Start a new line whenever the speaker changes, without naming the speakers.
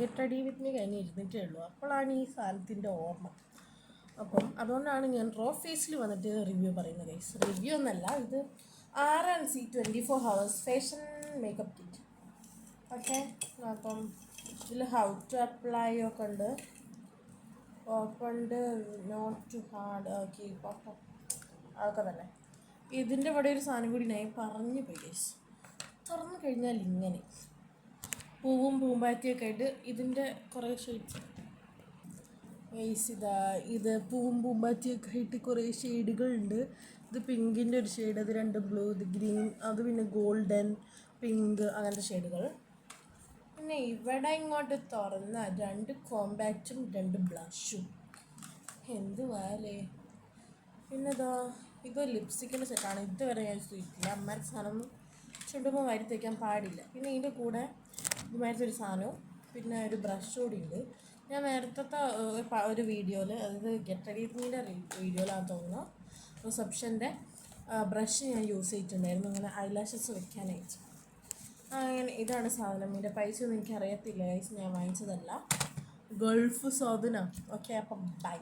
Get ready with me കഴിഞ്ഞ് ഇരുന്നിട്ടേ ഉള്ളൂ. അപ്പോഴാണ് ഈ സാധനത്തിന്റെ ഓർമ്മ. അപ്പം അതുകൊണ്ടാണ് ഞാൻ റോ ഫേസിൽ വന്നിട്ട് റിവ്യൂ പറയുന്നത് ഗൈസ് റിവ്യൂ എന്നല്ല ഇത് R and C twenty four hours fashion makeup kit okay അപ്പം ഇതിൽ ഹൗ ടു അപ്ലൈ ഒക്കെ ഉണ്ട്. Opened not too hard keep അപ്പം അതൊക്കെ തന്നെ. ഇതിന്റെ ഇവിടെ ഒരു സാധനം കൂടി ഞാൻ പറഞ്ഞു പോയി ഗൈസ് തുറന്നു കഴിഞ്ഞാൽ ഇങ്ങനെ. പൂവും പൂമ്പാറ്റിയൊക്കെ ആയിട്ട് ഇതിന്റെ കുറേ ഷെയ്ഡ്സ് വേസ് ഇതാ ഇത് പൂവും പൂമ്പാറ്റിയൊക്കെ ആയിട്ട് കുറേ ഷെയ്ഡുകളുണ്ട് ഇത് പിങ്കിന്റെ ഒരു ഷെയ്ഡ് അത് രണ്ട് ബ്ലൂ ഇത് ഗ്രീൻ അത് പിന്നെ ഗോൾഡൻ പിങ്ക് അങ്ങനത്തെ ഷെയ്ഡുകൾ പിന്നെ ഇവിടെ ഇങ്ങോട്ട് തുറന്ന രണ്ട് കോമ്പാക്റ്റും രണ്ട് ബ്ലഷും എന്തുവാലേ പിന്നെതാ ഇത് ലിപ്സ്റ്റിക്കിന്റെ സെറ്റാണ് ഇതുവരെ ഞാൻ ചെയ്തിട്ടില്ല അമ്മയുടെ സാധനം ചുണ്ടുമ്പോൾ വരി തയ്ക്കാൻ പാടില്ല. പിന്നെ ഇതിന്റെ കൂടെ ഇതുമാതിരത്തെ ഒരു സാധനവും പിന്നെ ഒരു ബ്രഷ് കൂടി ഉണ്ട്. ഞാൻ നേരത്തെ ഒരു വീഡിയോയിൽ അതായത് ഗെറ്റ് റെഡീമിന്റെ വീഡിയോയിലാണ് തോന്നുന്നു. റിസപ്ഷന്റെ ബ്രഷ് ഞാൻ യൂസ് ചെയ്തിട്ടുണ്ടായിരുന്നു. അങ്ങനെ ഐലാഷസ് വെക്കാനായിട്ട്. അങ്ങനെ ഇതാണ് സാധനം. ഇതിന്റെ പൈസ ഒന്നും എനിക്ക് അറിയത്തില്ല guys. ഞാൻ വാങ്ങിച്ചതല്ല. ഗൾഫ് സാധനം ഓക്കെ അപ്പം ബൈ